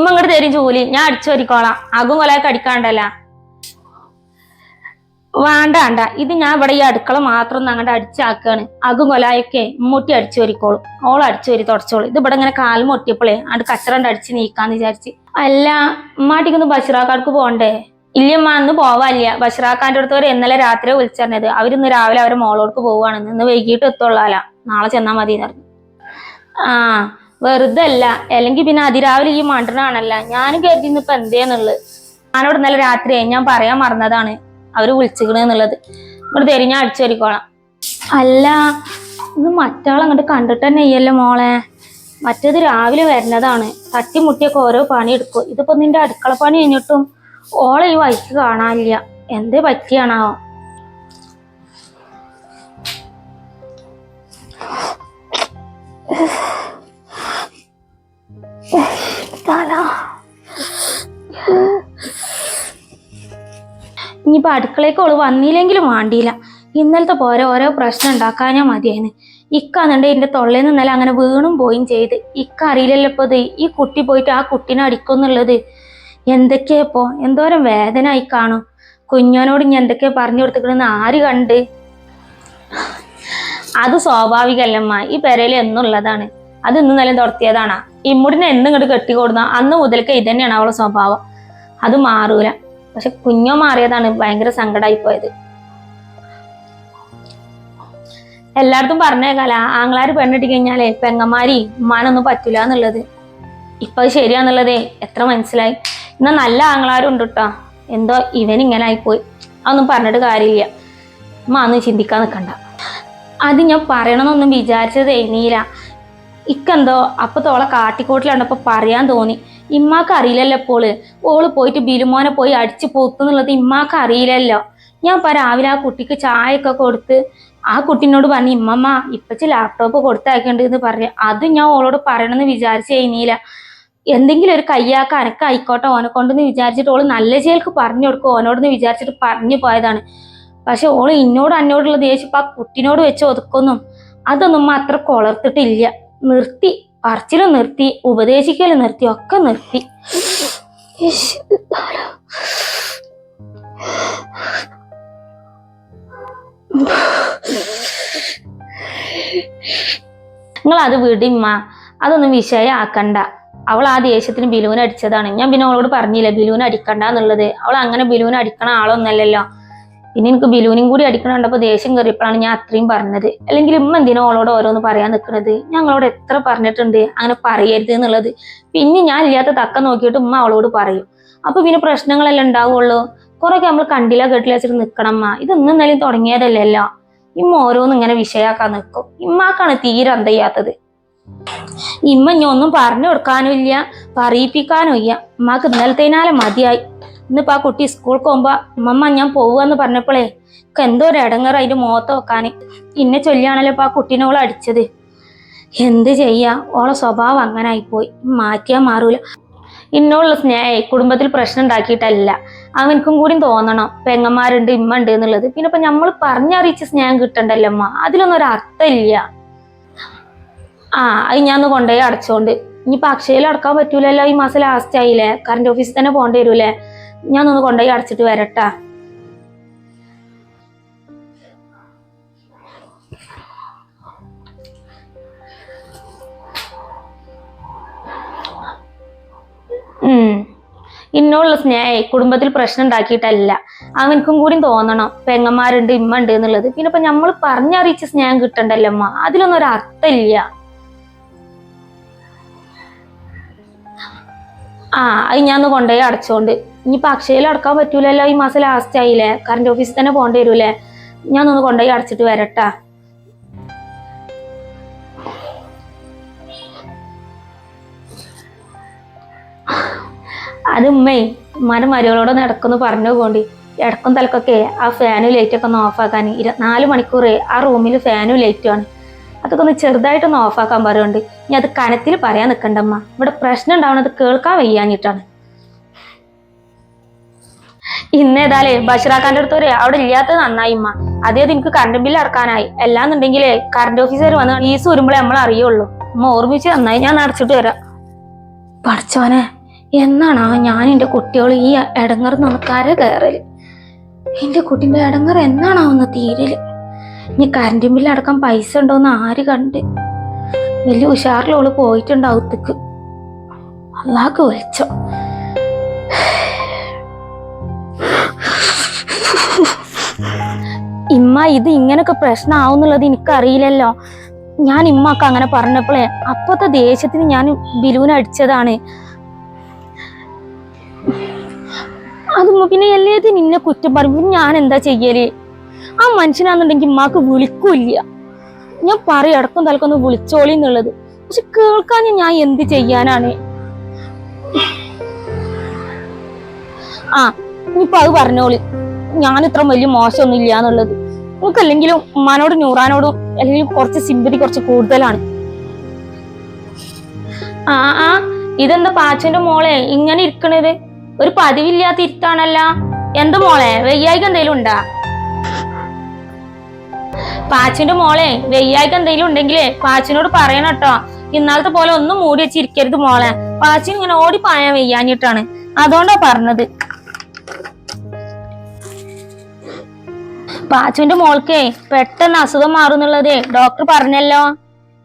ഇമ്മ ഇങ്ങോട്ട് തരും ജോലി. ഞാൻ അടിച്ചു വരിക്കോളാം. അകും കൊലയൊക്കെ അടിക്കാണ്ടല്ല. വേണ്ട വേണ്ട. ഇത് ഞാൻ ഇവിടെ ഈ അടുക്കള മാത്രം അങ്ങോട്ട് അടിച്ചാക്കാണ്. അകും കൊലായൊക്കെ മുട്ടി അടിച്ചു വരിക്കോളും. ഓൾ അടിച്ചു വരി തുടച്ചോളൂ. ഇത് ഇവിടെ ഇങ്ങനെ കാൽ മുട്ടിയപ്പോഴേ അത് കച്ചറണ്ട് അടിച്ച് നീക്കാന്ന് വിചാരിച്ച്. അല്ല ഉമ്മാട്ടിക്കൊന്ന് ബഷീറാക്കാർക്ക് പോകണ്ടേ ഇല്ലമ്മ അന്ന് പോവാല്ല ബഷീറാക്കാന്റെ അടുത്ത് ഇന്നലെ രാത്രി വിളിച്ചറിഞ്ഞത്. അവരിന്ന് രാവിലെ അവരെ മോളോർക്ക് പോവാണെന്ന് ഇന്ന് വൈകിട്ട് എത്തുള്ളാല. നാളെ ചെന്നാ മതി എന്ന് പറഞ്ഞു. ആ. വെറുതെ അല്ല അല്ലെങ്കിൽ പിന്നെ അതിരാവിലെ ഈ മണ്ടനാണല്ല. ഞാനും കരുതി ഇന്നിപ്പോ എന്തേന്നുള്ളത് ഞാനോട് ഇന്നലെ രാത്രി ഞാൻ പറയാൻ മറന്നതാണ് അവർ വിളിച്ചിക്കണെന്നുള്ളത് ഇവിടെ തരും ഞാൻ അടിച്ചു അല്ല ഇന്ന് മറ്റാൾ അങ്ങോട്ട് കണ്ടിട്ട് തന്നെ ചെയ്യല്ലോ മോളെ. മറ്റേത് രാവിലെ വരുന്നതാണ് തട്ടിമുട്ടിയൊക്കെ ഓരോ പണി എടുക്കും ഇതിപ്പോ നിന്റെ അടുക്കള പണി കഴിഞ്ഞിട്ടും ഓളെ ഈ വഴിക്ക് കാണാനില്ല. എന്തേ പറ്റിയാണാവോ? ഇനിയിപ്പോ അടുക്കളയ്ക്ക് ഓൾ വന്നില്ലെങ്കിലും വേണ്ടിയില്ല. ഇന്നലത്തെ പോരെ ഓരോ പ്രശ്നം ഉണ്ടാക്കാനാ മതിയായിരുന്നു ഇക്കാന്നുണ്ട് എന്റെ തൊള്ളയിൽ നിന്നല്ല അങ്ങനെ വീണും പോയും ചെയ്ത്. ഇക്ക അറിയില്ലല്ലോ ഇപ്പൊ ഈ കുട്ടി പോയിട്ട് ആ കുട്ടീനെ അടിക്കുന്നുള്ളത്. എന്തൊക്കെയാ ഇപ്പോ എന്തോരം വേദന ആയി കാണും. കുഞ്ഞോനോട് ഇനി എന്തൊക്കെയാ പറഞ്ഞു കൊടുത്തിക്കണെന്ന് ആര് കണ്ട്? അത് സ്വാഭാവികല്ലമ്മ ഈ പെരയിൽ എന്നുള്ളതാണ്. അത് ഇന്ന് നിലം തുടർത്തിയതാണ് ഇമ്മുടിനെ എന്നും ഇങ്ങോട്ട് കെട്ടിക്കൊടുന്ന? അന്ന് മുതൽക്ക് ഇതന്നെയാണ് അവളെ സ്വഭാവം. അത് മാറൂല. പക്ഷെ കുഞ്ഞോ മാറിയതാണ് ഭയങ്കര സങ്കടമായി പോയത്. എല്ലായിടത്തും പറഞ്ഞേക്കാല ആങ്ങളാര് പെണ്ണിട്ട് കഴിഞ്ഞാലേ പെങ്ങന്മാരി ഉമ്മാനൊന്നും പറ്റൂല എന്നുള്ളത്. ഇപ്പൊ ശരിയാന്നുള്ളതേ എത്ര മനസ്സിലായി. എന്നാ നല്ല ആങ്ങളാരും ഉണ്ട് കേട്ടോ എന്തോ ഇവൻ ഇങ്ങനെ ആയിപ്പോയി അതൊന്നും പറഞ്ഞിട്ട് കാര്യമില്ല. ഉമ്മ അന്ന് ചിന്തിക്കാൻ നിൽക്കണ്ട അത് ഞാൻ പറയണമെന്നൊന്നും വിചാരിച്ചത് എഴുന്നീല ഇക്കെന്തോ? അപ്പൊ തോളെ കാട്ടിക്കോട്ടിലുണ്ടപ്പോ പറയാൻ തോന്നി. ഇമ്മാക്ക് അറിയില്ലല്ലോ ഇപ്പോൾ. ഓൾ പോയിട്ട് ബിലുമോനെ പോയി അടിച്ച് പൊത്തുന്നുള്ളത് ഇമ്മാക്ക് അറിയില്ലല്ലോ. ഞാൻ ഇപ്പൊ രാവിലെ ആ കുട്ടിക്ക് ചായയൊക്കെ കൊടുത്ത് ആ കുട്ടീനോട് പറഞ്ഞു ഇമ്മമ്മ ഇപ്പച്ച് ലാപ്ടോപ്പ് കൊടുത്തയക്കണ്ട് എന്ന് പറഞ്ഞു. അത് ഞാൻ ഓളോട് പറയണമെന്ന് വിചാരിച്ചു കഴിഞ്ഞില്ല എന്തെങ്കിലും ഒരു കയ്യാക്ക അനക്ക ആയിക്കോട്ടെ ഓനെ കൊണ്ടെന്ന് വിചാരിച്ചിട്ട് ഓൾ നല്ല ചേൽക്ക് പറഞ്ഞു കൊടുക്കും ഓനോടെന്ന് വിചാരിച്ചിട്ട് പറഞ്ഞു പോയതാണ്. പക്ഷെ ഓൾ ഇന്നോട് അന്നോടുള്ള ദേഷ്യം ഇപ്പൊ ആ കുട്ടീനോട് വെച്ച് ഒതുക്കൊന്നും. അതൊന്നും അത്ര കൊളർത്തിട്ടില്ല. നിർത്തി അർച്ചന നിർത്തി ഉപദേശിക്കൽ നിർത്തി ഒക്കെ നിർത്തി. നിങ്ങൾ അത് വിടിമ്മ അതൊന്നും വിഷയമാക്കണ്ട അവൾ ആ ദേഷ്യത്തിന് ബിലൂന് അടിച്ചതാണ്. ഞാൻ പിന്നെ അവളോട് പറഞ്ഞില്ല ബിലൂന് അടിക്കണ്ട എന്നുള്ളത്. അവൾ അങ്ങനെ ബിലൂന് അടിക്കണ ആളൊന്നല്ലല്ലോ. പിന്നെ എനിക്ക് ബിലൂനും കൂടി അടിക്കണം കണ്ടപ്പോൾ ദേഷ്യം കയറിയപ്പോഴാണ് ഞാൻ അത്രയും പറഞ്ഞത്. അല്ലെങ്കിൽ ഇമ്മ എന്തിനോ അവളോട് ഓരോന്ന് പറയാൻ നിൽക്കുന്നത് ഞങ്ങളോട് എത്ര പറഞ്ഞിട്ടുണ്ട്? അങ്ങനെ പറയരുത് എന്നുള്ളത്. പിന്നെ ഞാൻ ഇല്ലാത്ത തക്ക നോക്കിയിട്ട് ഉമ്മ അവളോട് പറയും. അപ്പൊ പിന്നെ പ്രശ്നങ്ങളെല്ലാം ഉണ്ടാവുള്ളൂ? കുറെയൊക്കെ നമ്മൾ കണ്ടില്ല കേട്ടില്ല വെച്ചിട്ട് നിൽക്കണം അമ്മ ഇത് ഇതൊന്നും ഇന്നലെയും തുടങ്ങിയതല്ലല്ലോ. ഇമ്മ ഓരോന്നും ഇങ്ങനെ വിഷയാക്കാൻ നിൽക്കും ഇമ്മാക്കാണ് തീരെ അന്തയ്യാത്തത് ഇമ്മ ഇനി ഒന്നും പറഞ്ഞു കൊടുക്കാനും ഇല്ല പറയിപ്പിക്കാനും ഇല്ല. ഉമ്മാക്ക് ഇന്നലത്തേനാലെ മതിയായി. ഇന്നിപ്പോ ആ കുട്ടി സ്കൂൾക്ക് പോകുമ്പോ അമ്മമ്മ ഞാൻ പോവുകയെന്ന് പറഞ്ഞപ്പോഴേ എന്തോ ഒരു ഇടങ്ങറ് അതിന്റെ മുഖത്ത് വെക്കാന് ഇന്നെ ചൊല്ലിയാണല്ലോ ഇപ്പൊ ആ കുട്ടീനെ കുട്ടീനോൾ അടിച്ചത്. എന്ത് ചെയ്യാ? ഓളെ സ്വഭാവം അങ്ങനെ ആയിപ്പോയി മാറ്റിയാ മാറൂല. ഇന്നോളുള്ള സ്നേഹം കുടുംബത്തിൽ പ്രശ്നം ഉണ്ടാക്കിയിട്ടല്ല. അവനക്കും കൂടി തോന്നണം. പെങ്ങന്മാരുണ്ട് ഇമ്മ ഉണ്ട് എന്നുള്ളത്. പിന്നെ ഇപ്പൊ നമ്മൾ പറഞ്ഞറിയിച്ച സ്നേഹം കിട്ടണ്ടല്ലോ അമ്മ. അതിലൊന്നും ഒരു അർത്ഥമില്ല. ആ അത് ഞാൻ ഒന്ന് കൊണ്ടുപോയി അടച്ചോണ്ട്. ഇനിയിപ്പൊ അക്ഷയയിൽ അടക്കാൻ പറ്റൂലല്ലോ? ഈ മാസം ലാസ്റ്റ് ആയില്ലേ? കറണ്ട് ഓഫീസിൽ തന്നെ പോകേണ്ടി വരൂലേ? ഞാൻ ഒന്ന് കൊണ്ടുപോയി അടച്ചിട്ട് വരട്ടാ. ഇന്നുള്ള സ്നേഹ കുടുംബത്തിൽ പ്രശ്നം ഉണ്ടാക്കിയിട്ടല്ല. അവനക്കും കൂടി തോന്നണം. പെങ്ങന്മാരുണ്ട് ഇമ്മ ഉണ്ട് എന്നുള്ളത്. പിന്നെ ഇപ്പൊ നമ്മൾ പറഞ്ഞറിയിച്ച സ്നേഹം കിട്ടണ്ടല്ലോ അമ്മ. അതിലൊന്നും ഒരു അർത്ഥമില്ല. ആ അത് ഞാൻ ഒന്ന് കൊണ്ടുപോയി അടച്ചോണ്ട് ഇനിയിപ്പൊ അക്ഷയയിൽ അടക്കാൻ പറ്റൂലല്ലോ ഈ മാസം ലാസ്റ്റ് ആയില്ലേ? കറണ്ട് ഓഫീസിൽ തന്നെ പോകേണ്ടി വരൂലേ ഞാൻ ഒന്ന് കൊണ്ടുപോയി അടച്ചിട്ട് വരട്ടാ. അത് ഉമ്മേ ഉമ്മാന്റെ മരുകളോട് നടക്കുന്നു പറഞ്ഞു പോണ്ടി. ഇടക്കും തലക്കൊക്കെ ആ ഫാനും ലൈറ്റൊക്കെ ഒന്ന് ഓഫാക്കാൻ ഇരുപത്തിനാല് മണിക്കൂർ ആ റൂമിൽ ഫാനും ലൈറ്റും ആണ്. അതൊക്കെ ഒന്ന് ചെറുതായിട്ടൊന്ന് ഓഫാക്കാൻ പറയുന്നുണ്ട് ഇനി അത് കനത്തിൽ പറയാൻ നിൽക്കണ്ടമ്മ ഇവിടെ പ്രശ്നം ഉണ്ടാവണത് കേൾക്കാൻ വയ്യാഞ്ഞിട്ടാണ്. ഇന്നേതാലേ ബഷീറാക്കാന്റെ അടുത്ത് ഒരു അവിടെ ഇല്ലാത്തത് നന്നായി ഉമ്മ. അതേത് എനിക്ക് കറണ്ട് ബില്ല് അടക്കാനായി. അല്ലാന്നുണ്ടെങ്കിലേ കറണ്ട് ഓഫീസർ വന്ന് ഫീസ് വരുമ്പോഴേ നമ്മൾ അറിയുള്ളൂ. ഉമ്മ ഓർമ്മിച്ച് നന്നായി ഞാൻ അടച്ചിട്ട് വരാം. പഠിച്ചോനെ എന്നാണോ ഞാൻ എന്റെ കുട്ടികൾ ഈ ഇടങ്ങർ നമുക്കര കയറൽ? എന്റെ കുട്ടിന്റെ എന്നാണോ എന്നാണാവുന്ന തീരൽ? ഇനി കറണ്ട് ബില്ല് അടക്കാൻ പൈസ ഉണ്ടോന്ന് ആര് കണ്ട്? വലിയ ഉഷാറിലോൾ പോയിട്ടുണ്ടാവത്തേക്ക് അള്ളാക്ക് വിളിച്ചോ. ഇമ്മ ഇത് ഇങ്ങനൊക്കെ പ്രശ്നമാവുന്നുള്ളത് എനിക്കറിയില്ലല്ലോ. ഞാൻ ഇമ്മക്ക് അങ്ങനെ പറഞ്ഞപ്പോഴേ അപ്പത്തെ ദേഷ്യത്തിന് ഞാൻ ബിലുവിനെ അടിച്ചതാണ്. അത് പിന്നെ എല്ലേ നിന്നെ കുറ്റം പറയും. ഞാൻ എന്താ ചെയ്യൽ? ആ മനുഷ്യനാന്നുണ്ടെങ്കിൽ ഇമ്മാക്ക് വിളിക്കൂല്ല. ഞാൻ പറയും ഇടക്കും തലക്കൊന്ന് വിളിച്ചോളി എന്നുള്ളത്. പക്ഷെ കേൾക്കാൻ ഞാൻ എന്ത് ചെയ്യാനാണ്? ആ ഇനിയിപ്പോ അത് പറഞ്ഞോളി. ഞാൻ ഇത്ര വലിയ മോശമൊന്നും ഇല്ല എന്നുള്ളത് നിങ്ങൾക്ക് അല്ലെങ്കിലും ഉമ്മാനോടും നൂറാനോടും അല്ലെങ്കിൽ കുറച്ച് സിമ്പതി കുറച്ച് കൂടുതലാണ്. ആ ആ ഇതെന്താ പാച്ചന്റെ മോളെ? ഇങ്ങനെ ഇരിക്കണത്? ഒരു പതിവില്ലാത്ത ഇരുത്താണല്ല എന്താ മോളെ? വെയ്യായിക്ക് എന്തെങ്കിലും ഉണ്ടാ? പാച്ചിന്റെ മോളെ വെയ്യായിക്ക് എന്തെങ്കിലും ഉണ്ടെങ്കിലേ പാച്ചിനോട് പറയണം കേട്ടോ. ഇന്നാളത്തെ പോലെ ഒന്നും മൂടി വെച്ചിരിക്കരുത് മോളെ. പാച്ചൻ ഇങ്ങനെ ഓടി പായാൻ വെയ്യാഞ്ഞിട്ടാണ്. അതുകൊണ്ടാ പറഞ്ഞത്. പാച്ചുവിന്റെ മോൾക്കേ പെട്ടെന്ന് അസുഖം മാറുന്നുള്ളത്. ഡോക്ടർ പറഞ്ഞല്ലോ.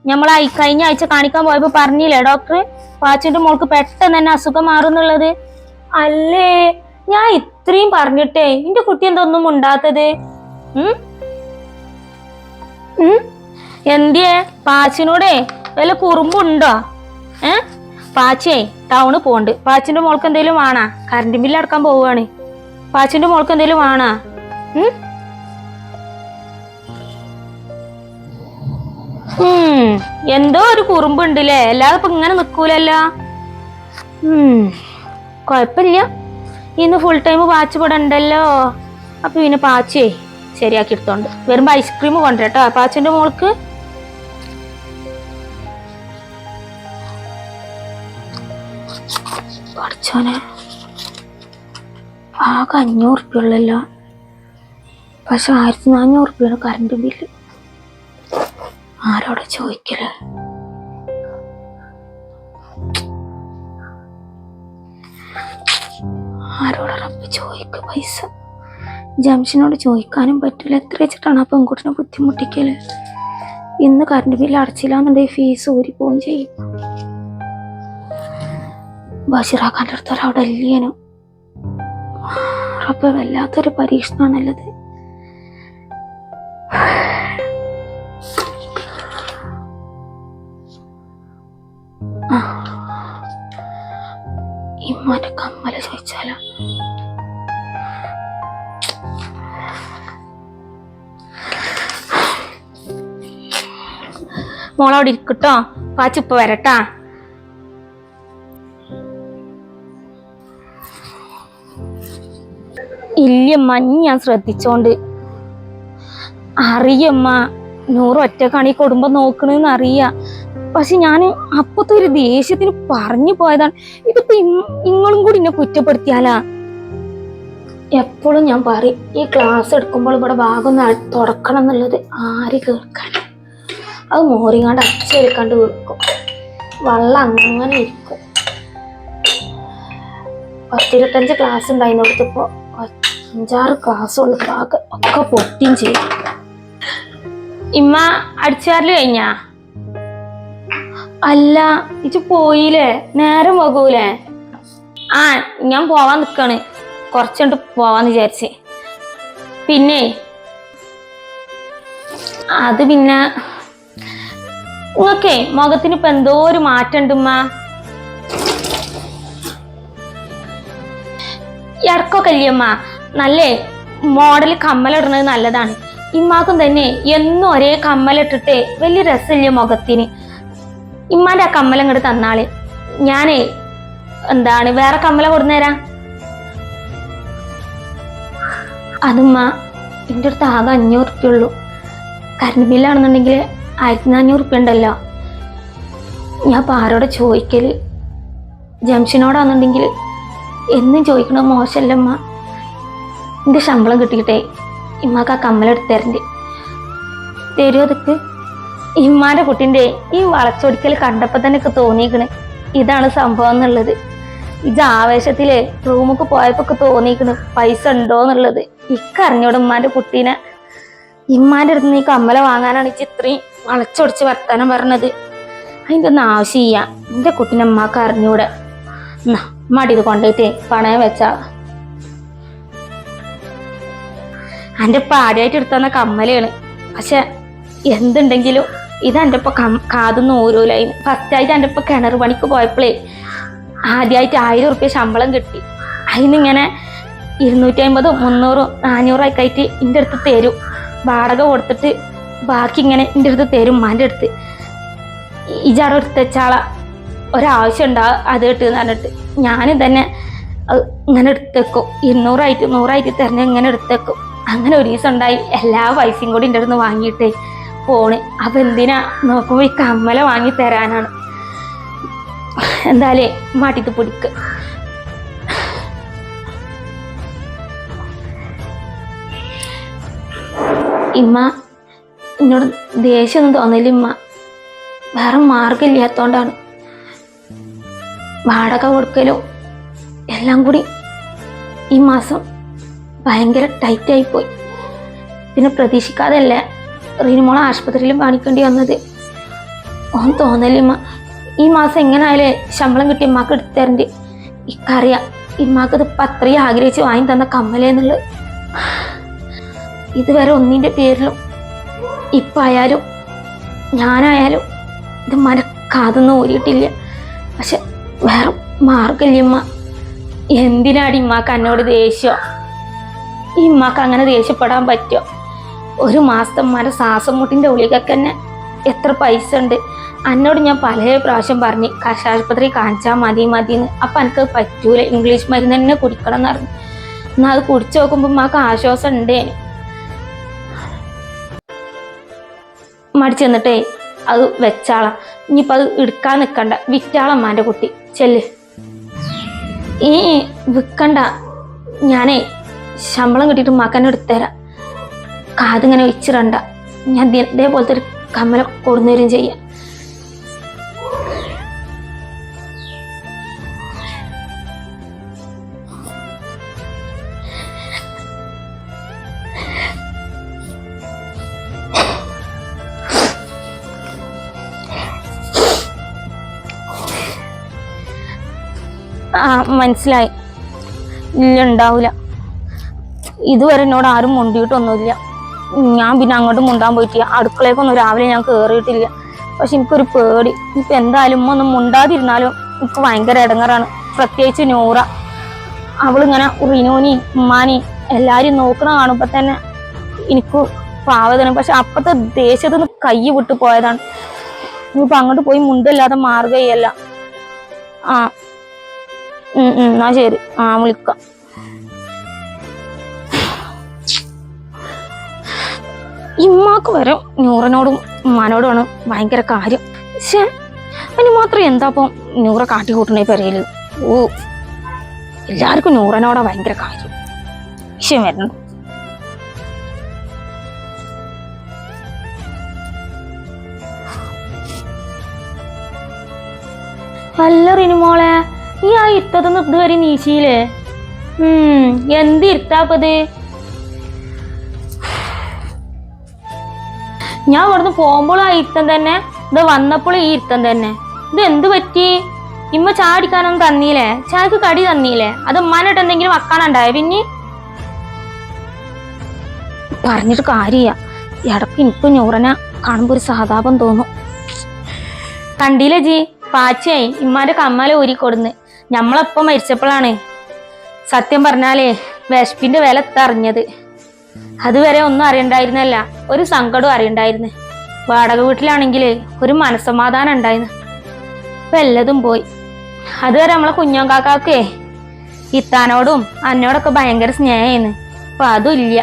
നമ്മൾ കഴിഞ്ഞ ആഴ്ച കാണിക്കാൻ പോയപ്പോ പറഞ്ഞില്ലേ ഡോക്ടർ പാച്ചുവിന്റെ മോൾക്ക് പെട്ടെന്ന് തന്നെ അസുഖം മാറുന്നുള്ളത്. അല്ലേ? ഞാൻ ഇത്രയും പറഞ്ഞിട്ടേ എന്റെ കുട്ടി എന്തൊന്നും ഉണ്ടാത്തത്? എന്തിയേ? പാച്ചിനോടേ വല്ല കുറുമ്പുണ്ടോ? ഏ? പാച്ചേ ടൗണ് പോണ്ട്. പാച്ചിന്റെ മോൾക്ക് എന്തേലും വേണാ? കറണ്ട് ബില്ല് അടക്കാൻ പോവാണ്. പാച്ചിന്റെ മോൾക്ക് എന്തേലും വേണാ? ഉം? എന്തോ ഒരു കുറുമ്പുണ്ടല്ലേ? അല്ലാതെ ഇപ്പൊ ഇങ്ങനെ നിക്കൂലല്ലോ. കൊഴപ്പില്ല. ഇന്ന് ഫുൾ ടൈം വാച്ച് പെടണ്ടല്ലോ. അപ്പൊ പിന്നെ പാച്ചേ ശരിയാക്കി എടുത്തോണ്ട്. വരുമ്പോ ഐസ്ക്രീം കൊണ്ടുവരട്ടോ പാച്ചിന്റെ മോൾക്ക്? പഠിച്ചോനെ. ആകെ അഞ്ഞൂറ് ഉറുപ്പ്യ ഉള്ളല്ലോ. പക്ഷെ ആയിരത്തി നാനൂറ് ഉറുപ്പ്യാണ് കറണ്ട് ബില്ല് ആരോടെ ചോദിക്കൽ? ആരോട് റബ്ബ് ചോദിക്ക പൈസ? ജംഷനോട് ചോദിക്കാനും പറ്റില്ല എത്ര വെച്ചിട്ടാണ് ആ പെൺകുട്ടിനെ ബുദ്ധിമുട്ടിക്കൽ? ഇന്ന് കറണ്ട് ബില്ല് അടച്ചില്ലാന്നുണ്ടെങ്കിൽ ഫീസ് ഊരി പോവുകയും ചെയ്യും. ബഷീറാക്കാന്റെ അടുത്ത് അവിടെ ഇല്ലേനു റബ്ബ് വല്ലാത്തൊരു പരീക്ഷണമാണല്ലത് ഇമ്മാന്റെ കമ്മല സഹിച്ചാലോ. മോളവിടെ ഇരിക്കട്ടോ. പാച്ചിപ്പ വരട്ടാ. ഇല്ലമ്മ ഇനി ഞാൻ ശ്രദ്ധിച്ചോണ്ട്. അറിയമ്മ നൂറ് ഒറ്റക്കാണ് ഈ കുടുംബം നോക്കണെന്ന് അറിയാ. പക്ഷെ ഞാൻ അപ്പത്തെ ഒരു ദേഷ്യത്തിന് പറഞ്ഞു പോയതാണ്. ഇതിപ്പോ നിങ്ങളും ഇങ്ങളും കൂടി എന്നെ കുറ്റപ്പെടുത്തിയാലാ? എപ്പോഴും ഞാൻ പറയും ഈ ക്ലാസ് എടുക്കുമ്പോൾ ഇവിടെ ഭാഗം തുറക്കണം എന്നുള്ളത് ആര് കേൾക്കാൻ അത് മോറിങ്ങാണ്ട് അച്ചെടുക്കാണ്ട് വെക്കും. വള്ളം അങ്ങനെ ഇരിക്കും. പത്തിരുപത്തഞ്ച് ക്ലാസ് ഉണ്ടായിരുന്നിടത്തിപ്പോ അഞ്ചാറ് ക്ലാസ് ഉള്ള ഭാഗം ഒക്കെ പൊട്ടിയും ചെയ്യും. ഇമ്മ അടിച്ചാറിൽ കഴിഞ്ഞാ? അല്ല ഇച്ച് പോയില്ലേ? നേരം പോകൂലേ ആ ഞാൻ പോവാൻ നിക്കാണ്. കുറച്ചുകൊണ്ട് പോവാന്ന് വിചാരിച്ച്. പിന്നെ അത് പിന്നെ നിങ്ങൾക്കേ മുഖത്തിന് ഇപ്പൊ എന്തോ ഒരു മാറ്റം ഉണ്ടുമ്മ ഇടക്കൊക്കെ അല്ലേ നല്ലേ മോഡൽ കമ്മലിടുന്നത് നല്ലതാണ്. ഇമ്മാക്കും തന്നെ എന്നും ഒരേ കമ്മലിട്ടിട്ടേ വലിയ രസമില്ല മുഖത്തിന്? ഇമ്മാന്റെ ആ കമ്മൽ അങ്ങോട്ട് തന്നാൾ. ഞാനേ എന്താണ് വേറെ കമ്മല കൊടുന്നേരാ അതുമ്മ എന്റെ അടുത്ത് ആകെ അഞ്ഞൂറ് ഉറുപ്പ്യ ഉള്ളൂ. കറണ്ട് ബില്ലാണെന്നുണ്ടെങ്കിൽ ആയിരത്തി നാനൂറ് ഉറുപ്പ്യ ഉണ്ടല്ലോ. ഞാൻ ഇപ്പം ആരോടെ ചോദിക്കൽ ജംഷനോടാണെന്നുണ്ടെങ്കിൽ എന്നും ചോദിക്കണത് മോശമല്ലമ്മ. എന്റെ ശമ്പളം കിട്ടിയിട്ടേ ഇമ്മക്ക് ആ കമ്മലെടുത്ത് തരണ്ട്. തരുമോ അതൊക്കെ? ഇമ്മാന്റെ കുട്ടിന്റെ ഈ വളച്ചൊടിക്കൽ കണ്ടപ്പോ തന്നെ എനിക്ക് ഇതാണ് സംഭവം എന്നുള്ളത്. ഇത് ആവേശത്തിൽ റൂമുക്ക് പോയപ്പോ തോന്നിയിക്കണ് പൈസ ഉണ്ടോ എന്നുള്ളത്. ഇക്കറിഞ്ഞോട് ഉമ്മാന്റെ കുട്ടീനെ. ഇമ്മാന്റെ അടുത്ത് നീ കമ്മല വാങ്ങാനാണ് ഇച്ച് ഇത്രയും വളച്ചൊടിച്ച് വർത്താനം പറഞ്ഞത്. അതിന്റെ ഒന്നും ആവശ്യമില്ല. എന്റെ കുട്ടീനെ അമ്മയ്ക്ക് അറിഞ്ഞൂടെ. എന്നാ മടി ഇത് കൊണ്ടുപോയിട്ട് പണയം വെച്ചാ. എന്റെ പാടിയായിട്ട് എടുത്തുന്ന കമ്മലാണ്. പക്ഷെ എന്തുണ്ടെങ്കിലും ഇത് എന്റെ ഇപ്പം കം ലൈൻ ഓരോലായി ഫസ്റ്റായിട്ട് എന്റെ ഇപ്പം കിണർ പണിക്ക് പോയപ്പോഴേ ആദ്യമായിട്ട് ആയിരം ഉറുപ്പ്യ ശമ്പളം കിട്ടി. അതിനിങ്ങനെ ഇരുന്നൂറ്റി അമ്പതും മുന്നൂറും നാനൂറൊക്കെ ആയിട്ട് എന്റെ അടുത്ത് തരും. വാടക കൊടുത്തിട്ട് ബാക്കി ഇങ്ങനെ എന്റെ അടുത്ത് തരും മാന്റെ അടുത്ത്. ഇജാടെ എടുത്തച്ചാള ഒരാവശ്യം ഉണ്ടാവും അത് കിട്ടുമെന്ന് പറഞ്ഞിട്ട് ഞാൻ തന്നെ ഇങ്ങനെ എടുത്തേക്കും. ഇരുന്നൂറായിട്ട് നൂറായിട്ട് തെരഞ്ഞ ഇങ്ങനെ എടുത്തേക്കും. അങ്ങനെ ഒരു ദിവസം ഉണ്ടായി. എല്ലാ പൈസയും കൂടി എന്റെ അടുത്ത് വാങ്ങിയിട്ടേ. പോണ്. അപ്പം എന്തിനാ നോക്കുമ്പോ ഈ കമ്മല വാങ്ങി തരാനാണ്. എന്തായാലേ മാട്ടിത്ത് പിടിക്ക്. ഇമ്മ എന്നോട് ദേഷ്യമൊന്നും തോന്നില്ല ഇമ്മ. വേറെ മാർഗമില്ലാത്തോണ്ടാണ് വാടക കൊടുക്കലോ എല്ലാം കൂടി ഈ മാസം ഭയങ്കര ടൈറ്റായി പോയി. പിന്നെ പ്രതീക്ഷിക്കാതെയല്ല റീനുമോളെ ആശുപത്രിയിലും കാണിക്കേണ്ടി വന്നത്. ഓൻ തോന്നലിമ്മ ഈ മാസം എങ്ങനായാലേ ശമ്പളം കിട്ടി ഇമ്മാക്ക് എടുത്തു തരണ്ട് ഇക്കറിയാം ഇമ്മാക്ക് ഇത് ഇപ്പം അത്രയും ആഗ്രഹിച്ച് വാങ്ങി തന്ന കമ്മലേന്നുള്ളത് ഇതുവരെ ഒന്നിന്റെ പേരിലും ഇപ്പം ആയാലും ഞാനായാലും ഇത് മന കാതൊന്നും ഊരിയിട്ടില്ല. പക്ഷെ വേറെ മാർഗമില്ല ഇമ്മ. എന്തിനാടി ഇമ്മാക്ക് എന്നോട് ദേഷ്യം? ഈ ഇമ്മാക്ക് അങ്ങനെ ദേഷ്യപ്പെടാൻ പറ്റുമോ? ഒരു മാസത്തെ മര ശ്വാസം മുട്ടിന്റെ ഉള്ളിലൊക്കെ തന്നെ എത്ര പൈസ ഉണ്ട്? എന്നോട് ഞാൻ പല പ്രാവശ്യം പറഞ്ഞ് കശാശുപത്രി കാണിച്ചാൽ മതി മതി എന്ന് അപ്പം എനിക്ക് പറ്റൂല. ഇംഗ്ലീഷ് മരുന്ന് തന്നെ കുടിക്കണം എന്ന് പറഞ്ഞു. എന്നാൽ അത് കുടിച്ചു നോക്കുമ്പോൾ മാക്ക് ആശ്വാസം ഉണ്ട് മടിച്ചു തന്നിട്ടേ അത് വെച്ചാളാം. ഇനിയിപ്പോൾ അത് എടുക്കാൻ നിൽക്കണ്ട വിറ്റാളമ്മാന്റെ കുട്ടി. ചെല്ല്. ഈ വിൽക്കണ്ട ഞാനേ ശമ്പളം കിട്ടിയിട്ട് മകനെ എടുത്തുതരാം കാതിങ്ങനെ വെച്ചിടണ്ട. ഞാൻ ഇതേപോലത്തെ ഒരു കമ്മല കൊടുന്നേരും ചെയ്യാം. ആ മനസ്സിലായി. ഇല്ല ഉണ്ടാവില്ല ഇതുവരെ എന്നോട് ആരും മുണ്ടിയിട്ടൊന്നുമില്ല. ഞാൻ പിന്നെ അങ്ങോട്ട് മുണ്ടാൻ പോയിട്ടില്ല അടുക്കളേക്കൊന്നും രാവിലെ ഞാൻ കയറിയിട്ടില്ല പക്ഷെ എനിക്കൊരു പേടി. ഇപ്പൊ എന്തായാലും ഉമ്മ ഒന്നും മുണ്ടാതിരുന്നാലും എനിക്ക് ഭയങ്കര ഇടങ്ങറാണ് പ്രത്യേകിച്ച് നൂറ. അവളിങ്ങനെ റിനോനി ഉമ്മാനി എല്ലാരും നോക്കണ കാണുമ്പോ തന്നെ എനിക്ക് പാവതനം പക്ഷെ അപ്പത്തെ ദേശത്തുനിന്ന് കൈ വിട്ടു പോയതാണ്. ഇനിയിപ്പോ അങ്ങോട്ട് പോയി മുണ്ടല്ലാതെ മാറുകയല്ല ആ എന്നാ ശരി. ആ വിളിക്കാം. ഇമ്മാക്ക് വരെ നൂറിനോടും ഉമ്മാനോടുമാണ് ഭയങ്കര കാര്യം. പക്ഷെ അതിന് മാത്രം എന്താ ഇപ്പം നൂറ കാട്ടി കൂട്ടണേ പെരയിൽ ഓ എല്ലാവർക്കും നൂറിനോടാ ഭയങ്കര കാര്യം. വിഷയം വരണം. അല്ല റിനുമോളെ നീ ആ ഇത്തതൊന്നും ഇതുവരെ നീശിയില്ലേ ഉം എന്ത് ഇരുത്താപ്പത്? ഞാൻ ഇവിടുന്ന് പോകുമ്പോൾ ആ ഇരുത്തം തന്നെ ഇത് വന്നപ്പോൾ ഈ ഇരുത്തം തന്നെ. ഇത് എന്ത് പറ്റി? ഇമ്മ ചാടിക്കാനൊന്നും തന്നീലേ ചായക്ക് കടി തന്നീലേ അത് ഉമ്മാനായിട്ട് എന്തെങ്കിലും വെക്കാനുണ്ടായ പിന്നെ? പറഞ്ഞിട്ട് കാര്യ ഇടയ്ക്ക് എനിക്ക് ഞൂറന കാണുമ്പോ ഒരു സഹതാപം തോന്നും. കണ്ടില്ലേ ജി? പാച്ചയായി. ഇമ്മാന്റെ കമ്മല ഊരിക്കൊടുന്ന് ഞമ്മളെപ്പം മരിച്ചപ്പോഴാണ് സത്യം പറഞ്ഞാലേ വിശപ്പിന്റെ വില അറിഞ്ഞത് അതുവരെ ഒന്നും അറിയണ്ടായിരുന്നല്ല ഒരു സങ്കടവും അറിയണ്ടായിരുന്നു. വാടക വീട്ടിലാണെങ്കിൽ ഒരു മനസ്സമാധാനം ഉണ്ടായിരുന്നു ഇപ്പൊ എല്ലതും പോയി. അതുവരെ നമ്മളെ കുഞ്ഞോങ്കാക്കേ ഇത്താനോടും അന്നോടൊക്കെ ഭയങ്കര സ്നേഹമായിരുന്നു. അപ്പൊ അതും ഇല്ല.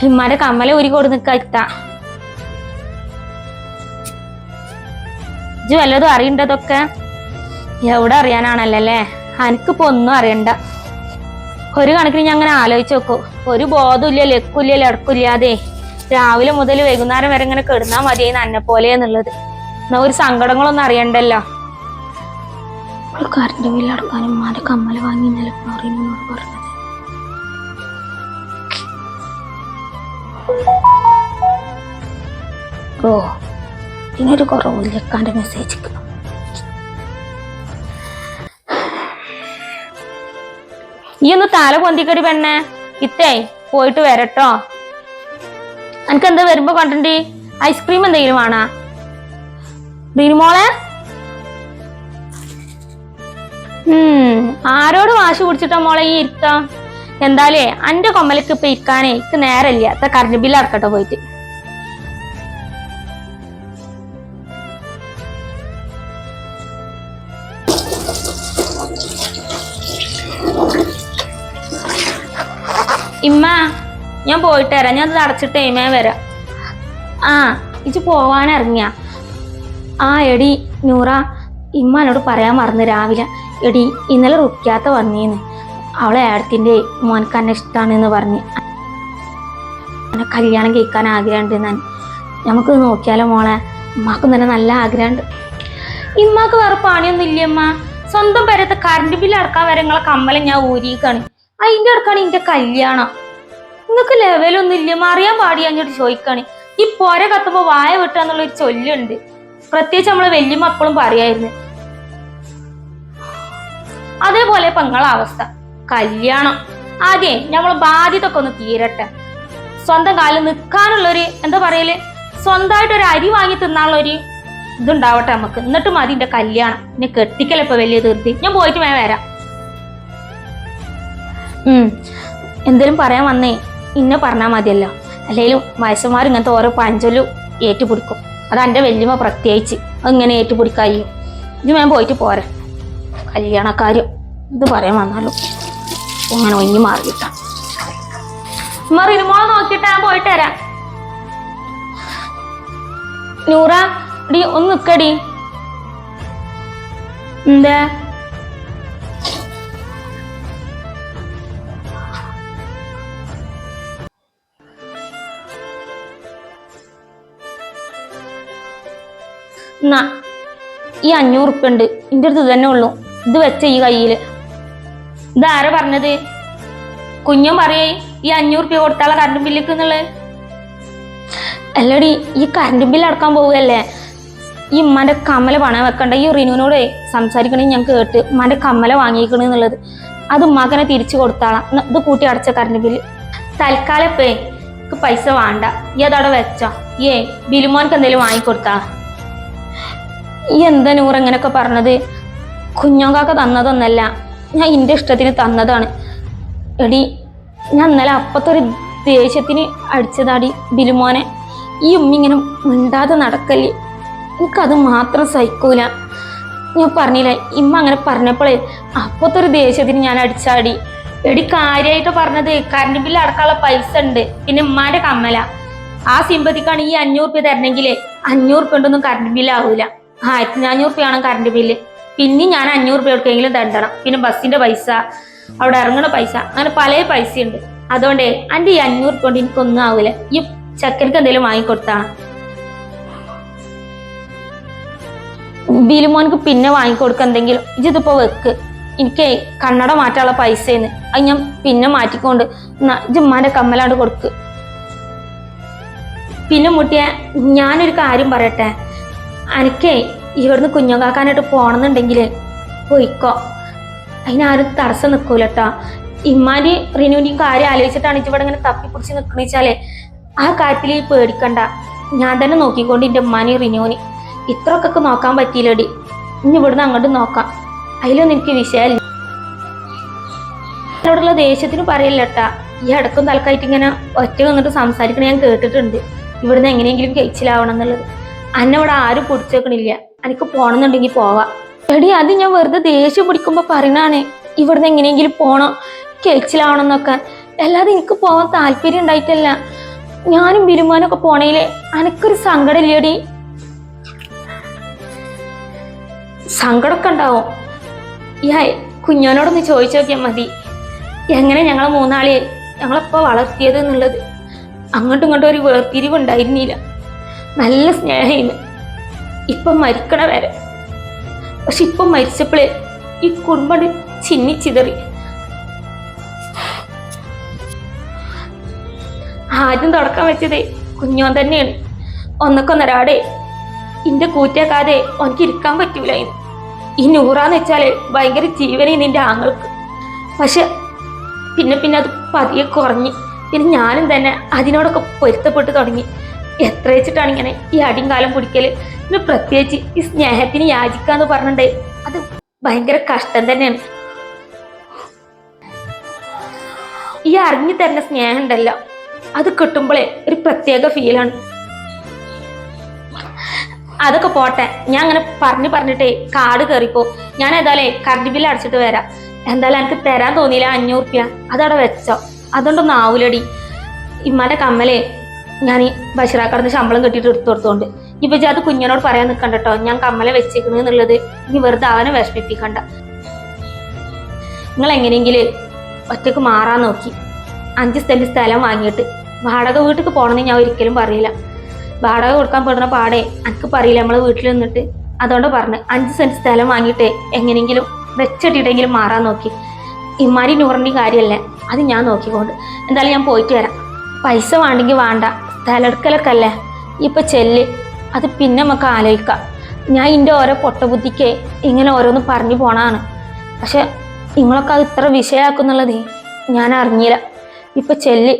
ഹിമ്മാന്റെ കമ്മല ഊരി കൊടു നിക്ക ഇത്ത. ഇജ്ജ് വല്ലതും അറിയണ്ടതൊക്കെ എവിടെ അറിയാനാണല്ലേ എനിക്കിപ്പോ ഒന്നും അറിയണ്ട. ഒരു കണക്കിന് ഞാൻ അങ്ങനെ ആലോചിച്ച് നോക്കും. ഒരു ബോധമില്ല ലക്കുമില്ല ലടക്കില്ലാതെ രാവിലെ മുതൽ വൈകുന്നേരം വരെ ഇങ്ങനെ കിടന്നാ മതിയായി അന്നെ പോലെ എന്നുള്ളത്. എന്നാ ഒരു സങ്കടങ്ങളൊന്നും അറിയണ്ടല്ലോ. കറണ്ട് ബില്ല് അടക്കാനും ഉമ്മാന്റെ കമ്മൽ വാങ്ങി ഇന്നലെ പറയുന്നോട് പറഞ്ഞത്. ഓ ഇതിനൊരു കുറവില്ല എക്കാന്റെ മെസ്സേജ് ഈ ഒന്ന് തല പൊന്തിക്കടി പെണ്ണെ. ഇത്തേ പോയിട്ട് വരട്ടോ. എനിക്ക് എന്താ വരുമ്പോ കണ്ടി ഐസ്ക്രീം എന്തെങ്കിലും വേണോ? മോളെ? ഉം ആരോട് വാശി കുടിച്ചിട്ടോ മോളെ ഈ ഇരുത്താം? എന്താലേ അന്റെ കൊമ്മലക്ക് ഇപ്പൊ ഇരിക്കാനേ ഇക്ക് നേരല്ല കറണ്ട് ബില്ല് അടക്കട്ടെ പോയിട്ട്. ഞാൻ പോയിട്ട് വരാം. ഞാൻ അത് അടച്ചിട്ട് ഇമേ വരാം. ആ ഇച്ച് പോവാൻ ഇറങ്ങിയ. ആ എടി നൂറ ഇമ്മ എന്നോട് പറയാൻ മറന്നു രാവിലെ. എടി ഇന്നലെ റുക്കാത്ത വന്നീന്ന്. അവളെ ഏടത്തിന്റെ മോനക്ക് എന്നെ ഇഷ്ടമാണെന്ന് പറഞ്ഞ്. എന്നെ കല്യാണം കഴിക്കാൻ ആഗ്രഹമുണ്ട് ഞാൻ. നമുക്ക് നോക്കിയാലോ മോളെ? ഉമ്മാക്കും തന്നെ നല്ല ആഗ്രഹമുണ്ട്. ഇമ്മാക്ക് വേറെ പണിയൊന്നും ഇല്ല അമ്മ സ്വന്തം പേരത്തെ കറണ്ട് ബില്ല് അടക്കാൻ വരെ നിങ്ങളെ കമ്മലം ഞാൻ ഊരിക്കാണ്. അതിന്റെ അടുക്കാണ് ഇന്റെ കല്യാണം. നിങ്ങൾക്ക് ലെവലൊന്നും ഇല്ല. മറിയാൻ പാടി അങ്ങോട്ട് ചോദിക്കാണ്. ഈ പോര കത്തുമ്പോ വായ വെട്ടാന്നുള്ള ഒരു ചൊല്ലുണ്ട്. പ്രത്യേകിച്ച് നമ്മളെ വലിയ അപ്പോഴും പറയായിരുന്നു. അതേപോലെ ഇപ്പൊ അവസ്ഥ. കല്യാണം. ആദ്യേ നമ്മളെ ബാധ്യത ഒക്കെ ഒന്ന് തീരട്ടെ. സ്വന്തം കാലിൽ നിൽക്കാനുള്ളൊരു എന്താ പറയൽ? സ്വന്തമായിട്ട് ഒരു അരി വാങ്ങി തിന്നാനുള്ള ഒരു ഇതുണ്ടാവട്ടെ നമുക്ക്. എന്നിട്ട് മതി എന്റെ കല്യാണം. എന്നെ കെട്ടിക്കല ഇപ്പൊ വലിയ തീർത്തി ഞാൻ പോയിട്ട് വേ വരാം. ഉം. എന്തേലും പറയാൻ വന്നേ. ഇന്നെ പറഞ്ഞാൽ മതിയല്ലോ. അല്ലെങ്കിലും വയസ്സന്മാർ ഇങ്ങനത്തെ ഓരോ പഞ്ചലും ഏറ്റുപിടിക്കും. അത് എന്റെ വല്യമ്മ പ്രത്യേകിച്ച്. അതിങ്ങനെ ഏറ്റുപിടിക്കായി. ഇത് ഞാൻ പോയിട്ട് പോരെ. കല്യാണക്കാരും ഇത് പറയാൻ വന്നാലും ഇങ്ങനെ ഒഞ്ഞു മാറിയിട്ട. മറിയുമോളെ നോക്കിയിട്ട് ഞാൻ പോയിട്ട് വരാം. നൂറ ഡി ഒന്ന് നിക്കടി എന്താ? എന്നാ ഈ അഞ്ഞൂറ് ഉറുപ്പ്യ ഉണ്ട് എന്റെ അടുത്ത് തന്നെ ഉള്ളൂ. ഇത് വെച്ച ഈ കയ്യിൽ. ഇതാരാ പറഞ്ഞത്? കുഞ്ഞും പറയേ ഈ അഞ്ഞൂറ് ഉറുപ്പ്യ കൊടുത്താളെ കറണ്ട് ബില്ലേക്ക് എന്നുള്ളത് അല്ലടി ഈ കറണ്ട് ബില്ല് അടക്കാൻ പോവുകയല്ലേ? ഈ ഉമ്മാന്റെ കമ്മല പണം വെക്കണ്ട ഈ റിനുവിനോട് സംസാരിക്കണേ ഞാൻ കേട്ട് ഉമ്മാന്റെ കമ്മല വാങ്ങിക്കണെന്നുള്ളത് അത് ഉമ്മാക്കനെ തിരിച്ചു കൊടുത്താളാം. ഇത് കൂട്ടി അടച്ച കറണ്ട് ബില്ല്. തൽക്കാലം ഇപ്പേ പൈസ വേണ്ട. ഈ അതവിടെ വെച്ചോ. ഏ ബിലുമോനക്ക് എന്തെങ്കിലും വാങ്ങിക്കൊടുത്താ? ഈ എന്താ നൂറ് എങ്ങനെയൊക്കെ പറഞ്ഞത്? കുഞ്ഞോങ്കാക്ക തന്നതൊന്നല്ല. ഞാൻ എന്റെ ഇഷ്ടത്തിന് തന്നതാണ്. എടി ഞാൻ ഇന്നലെ അപ്പത്തെ ഒരു ദേഷ്യത്തിന് അടിച്ചതാടി ബിലുമോനെ. ഈ ഉമ്മ ഇങ്ങനെ മിണ്ടാതെ നടക്കല്ലേ? എനിക്കത് മാത്രം സഹിക്കൂല. ഞാൻ പറഞ്ഞില്ല ഇമ്മ അങ്ങനെ പറഞ്ഞപ്പോഴേ അപ്പത്തൊരു ദേഷ്യത്തിന് ഞാൻ അടിച്ചാടി. എടി കാര്യമായിട്ട് പറഞ്ഞത് കറണ്ട് ബില്ല് അടക്കാനുള്ള പൈസ ഉണ്ട്. പിന്നെ ഉമ്മാന്റെ കമ്മല. ആ സിമ്പതിക്കാണ് ഈ അഞ്ഞൂറ് രൂപ തരണമെങ്കിലേ അഞ്ഞൂറ് രൂപ കൊണ്ടൊന്നും കറണ്ട് ബില്ല് ആവൂല. ആയിരത്തി നാനൂറ് രൂപയാണ് കറണ്ട് ബില്ല് പിന്നെ ഞാൻ അഞ്ഞൂറ് രൂപ എവിടെക്കെങ്കിലും തണ്ടണം. പിന്നെ ബസ്സിന്റെ പൈസ അവിടെ ഇറങ്ങണ പൈസ അങ്ങനെ പല പൈസ ഉണ്ട് അതുകൊണ്ടേ എന്റെ ഈ അഞ്ഞൂറ് രൂപ കൊണ്ട് എനിക്കൊന്നും ആവൂല. ഈ ചക്കർക്ക് എന്തെങ്കിലും വാങ്ങിക്കൊടുത്താണ് ബിലുമോനക്ക് പിന്നെ വാങ്ങിക്കൊടുക്ക എന്തെങ്കിലും. ഇതിപ്പോ വെക്ക്. എനിക്ക് കണ്ണട മാറ്റാനുള്ള പൈസയെന്ന് അത് ഞാൻ പിന്നെ മാറ്റിക്കൊണ്ട് ജുമ്മാന്റെ കമ്മലാണ്ട് കൊടുക്ക്. പിന്നെ മുട്ടിയ ഞാനൊരു കാര്യം പറയട്ടെ. എനിക്കേ ഇവിടുന്ന് കുഞ്ഞുങ്ങാക്കാനായിട്ട് പോണെന്നുണ്ടെങ്കിൽ പോയിക്കോ. അതിനാരും തടസ്സം നിൽക്കൂലട്ടോ ഇമ്മാന്റെ റിനുവിന്റെയും കാര്യം ആലോചിച്ചിട്ടാണ് ഇവിടെ ഇങ്ങനെ തപ്പിപ്പിടിച്ച് നിൽക്കണെച്ചാലേ ആ കാര്യത്തിൽ പേടിക്കണ്ട. ഞാൻ തന്നെ നോക്കിക്കൊണ്ട് എന്റെ ഉമ്മാനെ റിനുവിന് ഇത്രയൊക്കെ നോക്കാൻ പറ്റിയില്ലടി. ഇനി ഇവിടുന്ന് അങ്ങോട്ട് നോക്കാം. അതിലൊന്നും എനിക്ക് വിഷയമല്ല അവിടെയുള്ള ദേഷ്യത്തിന് പറയില്ലട്ടാ. ഈ അടക്കം തലക്കായിട്ട് ഇങ്ങനെ ഒറ്റ വന്നിട്ട് സംസാരിക്കണ ഞാൻ കേട്ടിട്ടുണ്ട്. ഇവിടുന്ന് എങ്ങനെയെങ്കിലും കഴിച്ചിലാവണം എന്നുള്ളത്. അന്നെ ഇവിടെ ആരും പൊടിച്ചേക്കണില്ല. എനിക്ക് പോണെന്നുണ്ടെങ്കിൽ പോവാം. എടി അത് ഞാൻ വെറുതെ ദേഷ്യം പിടിക്കുമ്പോ പറയണാണ്. ഇവിടുന്ന് എങ്ങനെയെങ്കിലും പോണം. കഴിച്ചിലാവണം എന്നൊക്കെ അല്ലാതെ എനിക്ക് പോവാൻ താല്പര്യം ഉണ്ടായിട്ടല്ല. ഞാനും ബിരുമാനൊക്കെ പോണേൽ അനക്കൊരു സങ്കടം ഇല്ലടി സങ്കടമൊക്കെ ഉണ്ടാവും. ഈ കുഞ്ഞോനോടൊന്ന് ചോദിച്ചു നോക്കിയാൽ മതി. എങ്ങനെ ഞങ്ങളെ മൂന്നാളെ ഞങ്ങളെപ്പോ വളർത്തിയത് എന്നുള്ളത്? അങ്ങോട്ടും ഇങ്ങോട്ടും ഒരു വേർതിരിവ് ഉണ്ടായിരുന്നില്ല നല്ല സ്നേഹമായിരുന്നു ഇപ്പം മരിക്കണ വരെ. പക്ഷെ ഇപ്പം മരിച്ചപ്പോഴേ ഈ കുടുംബം ചിന്നിച്ചിതറി ആദ്യം തുടക്കം വെച്ചതേ കുഞ്ഞോൻ തന്നെയാണ്. ഒന്നൊക്കൊന്നരാടെ ഇന്റെ കൂറ്റേക്കാതെ എനിക്ക് ഇരിക്കാൻ പറ്റൂലായിരുന്നു. ഈ നൂറാന്ന് വെച്ചാൽ ഭയങ്കര ജീവനെ നിന്റെ ആങ്ങൾക്ക്. പക്ഷെ പിന്നെ പിന്നെ അത് പതിയെ കുറഞ്ഞ്. പിന്നെ ഞാനും തന്നെ അതിനോടൊക്കെ പൊരുത്തപ്പെട്ട് തുടങ്ങി. എത്ര വെച്ചിട്ടാണ് ഇങ്ങനെ ഈ അടിയും കാലം പിടിക്കൽ? പിന്നെ പ്രത്യേകിച്ച് ഈ സ്നേഹത്തിന് യാചിക്കാന്ന് പറഞ്ഞിട്ടേ അത് ഭയങ്കര കഷ്ടം തന്നെയാണ്. ഈ അറിഞ്ഞു തരുന്ന സ്നേഹം ഉണ്ടല്ലോ അത് കിട്ടുമ്പോഴേ ഒരു പ്രത്യേക ഫീലാണ് അതൊക്കെ പോട്ടെ ഞാൻ അങ്ങനെ പറഞ്ഞു പറഞ്ഞിട്ടേ കാട് കയറിപ്പോ ഞാൻ ഏതായാലേ കറണ്ട് ബില്ല് അടച്ചിട്ട് വരാം. എന്തായാലും എനിക്ക് തരാൻ തോന്നിയില്ല അഞ്ഞൂറ് റുപ്യ. അതവിടെ വെച്ചോ. അതുകൊണ്ടൊന്നും ആവൂലടി. ഇമ്മാന്റെ കമ്മലേ ഞാൻ ഈ ബഷീറാക്കടന്ന് ശമ്പളം കെട്ടിയിട്ട് എടുത്തു കൊടുത്തോണ്ട്. ഇപ്പൊ അത് കുഞ്ഞിനോട് പറയാൻ നിൽക്കണ്ട കേട്ടോ ഞാൻ കമ്മലെ വെച്ചേക്കുന്നു എന്നുള്ളത്. ഇനി വെറുതെ അവനെ വിഷമിപ്പിക്കണ്ട. നിങ്ങൾ എങ്ങനെയെങ്കിലും ഒറ്റയ്ക്ക് മാറാൻ നോക്കി. അഞ്ച് സെന്റ് സ്ഥലം വാങ്ങിയിട്ട്. വാടക വീട്ടിൽ പോകണമെന്ന് ഞാൻ ഒരിക്കലും പറയില്ല. വാടക കൊടുക്കാൻ പെടുന്ന പാടെ എനിക്ക് പറയില്ല നമ്മളെ വീട്ടിൽ നിന്നിട്ട്. അതുകൊണ്ട് പറഞ്ഞു. അഞ്ച് സെന്റ് സ്ഥലം വാങ്ങിയിട്ടേ എങ്ങനെയെങ്കിലും വെച്ചിട്ടിട്ടെങ്കിലും മാറാൻ നോക്കി. ഇമാരി നൂറിന്റെ കാര്യമല്ലേ അത് ഞാൻ നോക്കിക്കൊണ്ട്. എന്തായാലും ഞാൻ പോയിട്ട് വരാം. പൈസ വേണ്ടെങ്കിൽ വേണ്ട. അല്ലേ? ഇപ്പൊ ചെല്ല്. അത് പിന്നെ നമുക്ക് ആലോചിക്കാം. ഞാൻ ഇന്റെ ഓരോ പൊട്ടബുദ്ധിക്ക് ഇങ്ങനെ ഓരോന്ന് പറഞ്ഞു പോണാണ് പക്ഷെ നിങ്ങളൊക്കെ അത് ഇത്ര വിഷയമാക്കുന്നുള്ളത് ഞാൻ അറിഞ്ഞില്ല. ഇപ്പൊ ചെല്ല്.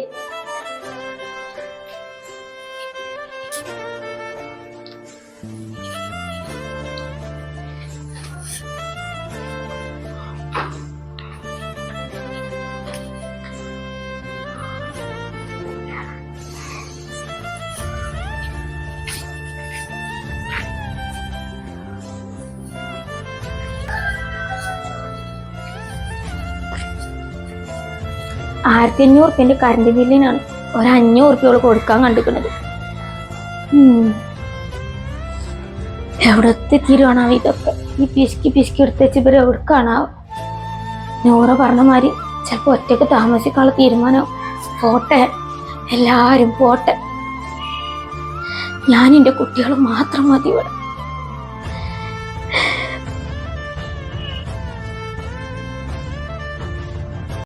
ആയിരത്തി അഞ്ഞൂറ് റുപ്യന്റെ കറണ്ട് ബില്ലിനാണ് ഒരു അഞ്ഞൂറ് റുപ്യോൾ കൊടുക്കാൻ കണ്ടിരിക്കുന്നത്. എവിടത്തെ തീരുവാണാവോ ഇതൊക്കെ? ഈ പിശുക്കി പിശുക്കി എടുത്തേച്ച് ഇവർ എവിടേക്കാണാവോ നൂറ പറഞ്ഞ മാതിരി ചിലപ്പോൾ ഒറ്റയ്ക്ക് താമസിക്കാനുള്ള തീരുമാനം പോട്ടെ. എല്ലാവരും പോട്ടെ. ഞാൻ എന്റെ കുട്ടികൾ മാത്രം മതി ഇവിടെ.